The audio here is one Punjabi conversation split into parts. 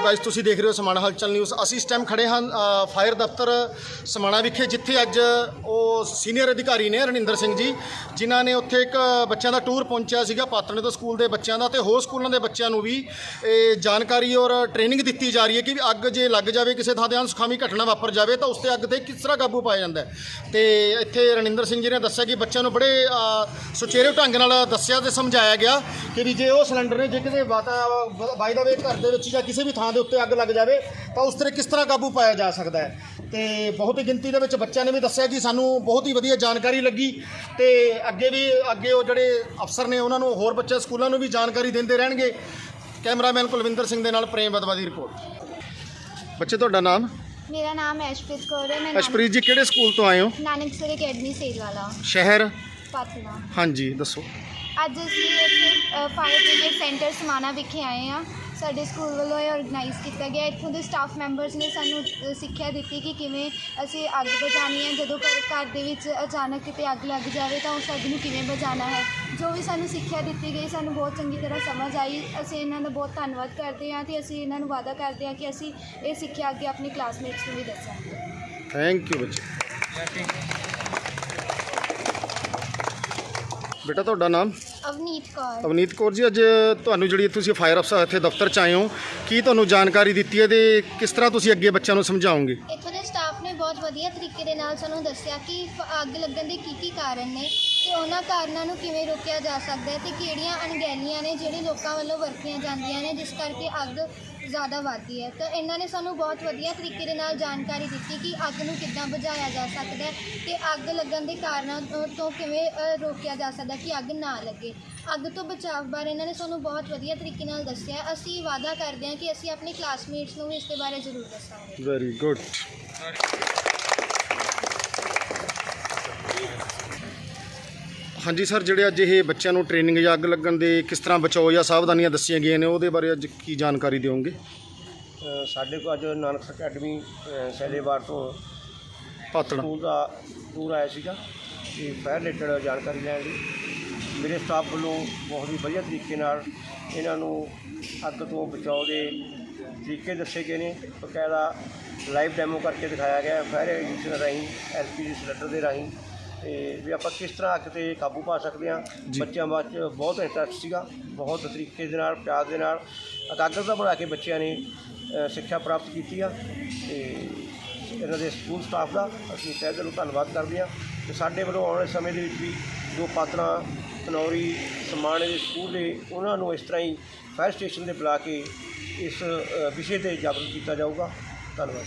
ਹੈਲੋ ਗਾਇਸ ਤੁਸੀਂ ਦੇਖ ਰਹੇ ਹੋ ਸਮਾਣਾ ਹਲਚਲ ਨਿਊਜ਼ ਅਸੀਂ ਇਸ ਟਾਈਮ ਖੜੇ ਹਾਂ ਫਾਇਰ ਦਫ਼ਤਰ ਸਮਾਣਾ ਵਿਖੇ ਜਿੱਥੇ ਅੱਜ ਉਹ ਸੀਨੀਅਰ ਅਧਿਕਾਰੀ ਨੇ ਰਣਿੰਦਰ ਸਿੰਘ ਜੀ ਜਿਨ੍ਹਾਂ ਨੇ ਉੱਥੇ ਇੱਕ ਬੱਚਿਆਂ ਦਾ ਟੂਰ ਪਹੁੰਚਿਆ ਸੀਗਾ ਪਾਤਣੇ ਤੋਂ ਸਕੂਲ ਦੇ ਬੱਚਿਆਂ ਦਾ ਤੇ ਹੋਰ ਸਕੂਲਾਂ ਦੇ ਬੱਚਿਆਂ ਨੂੰ ਵੀ ਇਹ ਜਾਣਕਾਰੀ ਔਰ ਟ੍ਰੇਨਿੰਗ ਦਿੱਤੀ ਜਾ ਰਹੀ ਹੈ ਕਿ ਵੀ ਅੱਗ ਜੇ ਲੱਗ ਜਾਵੇ ਕਿਸੇ ਥਾਂ ਤੇ ਅਨਸੁਖਾਵੀ ਘਟਨਾ ਵਾਪਰ ਜਾਵੇ ਤਾਂ ਉਸ ਤੇ ਅੱਗ ਤੇ ਕਿਸ ਤਰ੍ਹਾਂ ਕਾਬੂ ਪਾਇਆ ਜਾਂਦਾ ਹੈ ਤੇ ਇੱਥੇ ਰਣਿੰਦਰ ਸਿੰਘ ਜੀ ਨੇ ਦੱਸਿਆ ਕਿ ਬੱਚਿਆਂ ਨੂੰ ਬੜੇ ਸੁਚੇਰੇ ਢੰਗ ਨਾਲ ਦੱਸਿਆ ਤੇ ਸਮਝਾਇਆ ਗਿਆ ਕਿ ਵੀ ਜੇ ਉਹ ਸਿਲੰਡਰ ਨੇ ਜੇ ਕਿਸੇ ਬਾਈ ਦਾ ਵੇ ਘਰ ਦੇ ਵਿੱਚ ਜਾਂ ਕਿਸੇ ਵੀ ਥਾਂ ਦੇ ਉੱਤੇ ਅੱਗ ਲੱਗ ਜਾਵੇ ਤਾਂ ਉਸ ਤੇ ਕਿਸ ਤਰ੍ਹਾਂ ਕਾਬੂ ਪਾਇਆ ਜਾ ਸਕਦਾ ਹੈ? ਤੇ ਬਹੁਤ ਹੀ ਗਿਣਤੀ ਦੇ ਵਿੱਚ ਬੱਚਿਆਂ ਨੇ ਵੀ ਦੱਸਿਆ ਕਿ ਸਾਨੂੰ ਬਹੁਤ ਹੀ ਵਧੀਆ ਜਾਣਕਾਰੀ ਲੱਗੀ ਤੇ ਅੱਗੇ ਵੀ ਅੱਗੇ ਉਹ ਜਿਹੜੇ ਅਫਸਰ ਨੇ ਉਹਨਾਂ ਨੂੰ ਹੋਰ ਬੱਚੇ ਸਕੂਲਾਂ ਨੂੰ ਵੀ ਜਾਣਕਾਰੀ ਦਿੰਦੇ ਰਹਿਣਗੇ। ਕੈਮਰਾਮੈਨ ਕੁਲਵਿੰਦਰ ਸਿੰਘ ਦੇ ਨਾਲ ਪ੍ਰੇਮ ਬਦਵਾ ਦੀ ਰਿਪੋਰਟ। ਬੱਚੇ ਤੁਹਾਡਾ ਨਾਮ? ਮੇਰਾ ਨਾਮ ਐਸ਼ਪ੍ਰੀਤ ਕੌਰ ਹੈ ਮੈਂ ਅਸ਼ਪ੍ਰੀਤ ਜੀ ਕਿਹੜੇ ਸਕੂਲ ਤੋਂ ਆਏ ਹੋ? ਨਾਨਕਸਰ ਅਕੈਡਮੀ ਸੇਲ ਵਾਲਾ ਸ਼ਹਿਰ? ਪਾਤਨਾ। ਹਾਂਜੀ ਦੱਸੋ। ਅੱਜ ਅਸੀਂ ਇੱਥੇ ਫਾਇਰ ਬ੍ਰਿਗੇਡ ਸੈਂਟਰ ਸਮਾਣਾ ਵਿਖੇ ਆਏ ਹਾਂ। ਸਾਡੇ ਸਕੂਲ ਵੱਲੋਂ ਇਹ ਆਰਗੇਨਾਈਜ਼ ਕੀਤਾ ਗਿਆ। ਇੱਥੋਂ ਦੇ ਸਟਾਫ ਮੈਂਬਰਸ ਨੇ ਸਾਨੂੰ ਸਿੱਖਿਆ ਦਿੱਤੀ ਕਿ ਕਿਵੇਂ ਅਸੀਂ ਅੱਗ ਬੁਝਾਉਣੀ ਹੈ। ਜਦੋਂ ਘਰ ਘਰ ਦੇ ਵਿੱਚ ਅਚਾਨਕ ਕਿਤੇ ਅੱਗ ਲੱਗ ਜਾਵੇ ਤਾਂ ਉਸ ਅੱਗ ਨੂੰ ਕਿਵੇਂ ਬੁਝਾਉਣਾ ਹੈ। ਜੋ ਵੀ ਸਾਨੂੰ ਸਿੱਖਿਆ ਦਿੱਤੀ ਗਈ ਸਾਨੂੰ ਬਹੁਤ ਚੰਗੀ ਤਰ੍ਹਾਂ ਸਮਝ ਆਈ। ਅਸੀਂ ਇਹਨਾਂ ਦਾ ਬਹੁਤ ਧੰਨਵਾਦ ਕਰਦੇ ਹਾਂ ਤੇ ਅਸੀਂ ਇਹਨਾਂ ਨੂੰ ਵਾਅਦਾ ਕਰਦੇ ਹਾਂ ਕਿ ਅਸੀਂ ਇਹ ਸਿੱਖਿਆ ਅੱਗੇ ਆਪਣੇ ਕਲਾਸਮੇਟਸ ਨੂੰ ਵੀ ਦੱਸਾਂਗੇ। ਥੈਂਕ ਯੂ ਬੱਚੇ। ਬੇਟਾ ਤੁਹਾਡਾ ਨਾਮ? ਅਵਨੀਤ ਕੌਰ। ਅਵਨੀਤ ਕੌਰ ਜੀ ਅੱਜ ਤੁਹਾਨੂੰ ਜਿਹੜੀ ਤੁਸੀਂ ਫਾਇਰ ਅਫਸਰ ਇੱਥੇ ਦਫ਼ਤਰ ਚ ਆਏ ਹੋ ਕੀ ਤੁਹਾਨੂੰ ਜਾਣਕਾਰੀ ਦਿੱਤੀ ਹੈ ਤੇ ਕਿਸ ਤਰ੍ਹਾਂ ਤੁਸੀਂ ਅੱਗੇ ਬੱਚਿਆਂ ਨੂੰ ਸਮਝਾਓਗੇ? ਇੱਥੋਂ ਦੇ ਸਟਾਫ ਨੇ ਬਹੁਤ ਵਧੀਆ ਤਰੀਕੇ ਦੇ ਨਾਲ ਸਾਨੂੰ ਦੱਸਿਆ ਕਿ ਫ- ਅੱਗ ਲੱਗਣ ਦੇ ਕੀ ਕੀ ਕਾਰਨ ਨੇ। ਤੇ ਉਹਨਾਂ ਕਾਰਨਾਂ ਨੂੰ ਕਿਵੇਂ ਰੋਕਿਆ ਜਾ ਸਕਦਾ ਹੈ ਤੇ ਕਿਹੜੀਆਂ ਅਣਗਹਿਲੀਆਂ ਨੇ ਜਿਹੜੀ ਲੋਕਾਂ ਵੱਲੋਂ ਵਰਤੀਆਂ ਜਾਂਦੀਆਂ ਨੇ, ਜਿਸ ਕਰਕੇ ਅੱਗ ਜ਼ਿਆਦਾ ਵੱਧਦੀ ਹੈ। ਤਾਂ ਇਹਨਾਂ ਨੇ ਸਾਨੂੰ ਬਹੁਤ ਵਧੀਆ ਤਰੀਕੇ ਦੇ ਨਾਲ ਜਾਣਕਾਰੀ ਦਿੱਤੀ ਕਿ ਅੱਗ ਨੂੰ ਕਿੱਦਾਂ ਬੁਝਾਇਆ ਜਾ ਸਕਦਾ ਹੈ ਤੇ ਅੱਗ ਲੱਗਣ ਦੇ ਕਾਰਨਾਂ ਤੋਂ- ਕਿਵੇਂ ਰੋਕਿਆ ਜਾ ਸਕਦਾ ਕਿ ਅੱਗ ਨਾ ਲੱਗੇ। ਅੱਗ ਤੋਂ ਬਚਾਅ ਬਾਰੇ ਇਹਨਾਂ ਨੇ ਸਾਨੂੰ ਬਹੁਤ ਵਧੀਆ ਤਰੀਕੇ ਨਾਲ ਦੱਸਿਆ ਅਸੀਂ ਵਾਅਦਾ ਕਰਦੇ ਹਾਂ ਕਿ ਅਸੀਂ ਆਪਣੇ ਕਲਾਸਮੇਟਸ ਨੂੰ ਵੀ ਇਸ ਦੇ ਬਾਰੇ ਜ਼ਰੂਰ ਦੱਸਾਂਗੇ। ਵੈਰੀ ਗੁੱਡ ਹਾਂਜੀ ਸਰ ਜਿਹੜੇ ਅੱਜ ਇਹ ਬੱਚਿਆਂ ਨੂੰ ਟ੍ਰੇਨਿੰਗ ਜਾਂ ਅੱਗ ਲੱਗਣ ਦੇ ਕਿਸ ਤਰ੍ਹਾਂ ਬਚਾਓ ਜਾਂ ਸਾਵਧਾਨੀਆਂ ਦੱਸੀਆਂ ਗਈਆਂ ਨੇ ਉਹਦੇ ਬਾਰੇ ਅੱਜ ਕੀ ਜਾਣਕਾਰੀ ਦਿਓਗੇ? ਸਾਡੇ ਕੋਲ ਅੱਜ ਨਾਨਕ ਅਕੈਡਮੀ ਸੈਲੇਵਾਰ ਤੋਂ ਪਾਤੜਾ ਸਕੂਲ ਦਾ ਟੂਰ ਆਇਆ ਸੀਗਾ। ਤੇ ਫਾਇਰ ਰਿਲੇਟਡ ਜਾਣਕਾਰੀ ਲੈਣ ਲਈ। ਮੇਰੇ ਸਟਾਫ ਵੱਲੋਂ ਬਹੁਤ ਹੀ ਵਧੀਆ ਤਰੀਕੇ ਨਾਲ ਇਹਨਾਂ ਨੂੰ ਅੱਗ ਤੋਂ ਬਚਾਓ ਦੇ ਤਰੀਕੇ ਦੱਸੇ ਗਏ ਨੇ। ਬਕਾਇਦਾ ਲਾਈਵ ਡੈਮੋ ਕਰਕੇ ਦਿਖਾਇਆ ਗਿਆ। ਫਾਇਰ ਐਗਜ਼ੀਬਿਸ਼ਨ ਰਾਹੀਂ ਐਲਪੀਜੀ ਸਿਲੰਡਰ ਦੇ ਰਾਹੀਂ। ਤੇ ਵੀ ਆਪਾਂ ਕਿਸ ਤਰ੍ਹਾਂ ਅੱਗ ਤੇ ਕਾਬੂ ਪਾ ਸਕਦੇ ਹਾਂ। ਬੱਚਿਆਂ ਵਿੱਚ ਬਹੁਤ ਇੰਟਰਸਟ ਸੀਗਾ ਬਹੁਤ ਤਰੀਕੇ ਦੇ ਨਾਲ ਪਿਆਰ ਦੇ ਨਾਲ ਇਕਾਗਰਤਾ ਬਣਾ ਕੇ ਬੱਚਿਆਂ ਨੇ ਸਿੱਖਿਆ ਪ੍ਰਾਪਤ ਕੀਤੀ ਆ ਤੇ ਇਹਨਾਂ ਦੇ ਸਕੂਲ ਸਟਾਫ ਦਾ ਅਸੀਂ ਤਹਿ ਦਿਲੋਂ ਧੰਨਵਾਦ ਕਰਦੇ ਹਾਂ ਤੇ ਸਾਡੇ ਵੱਲੋਂ ਆਉਣ ਵਾਲੇ ਸਮੇਂ ਦੇ ਵਿੱਚ ਵੀ ਜੋ ਪਾਤਰਾ ਤਨੌਰੀ ਸਮਾਣੇ ਦੇ ਸਕੂਲ ਨੇ ਉਹਨਾਂ ਨੂੰ ਇਸ ਤਰ੍ਹਾਂ ਹੀ ਫਾਇਰ ਸਟੇਸ਼ਨ ਤੇ ਬੁਲਾ ਕੇ ਇਸ ਵਿਸ਼ੇ ਤੇ ਜਾਗਰੂਕ ਕੀਤਾ ਜਾਊਗਾ ਧੰਨਵਾਦ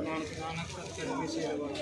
నాలుగు నాలుగు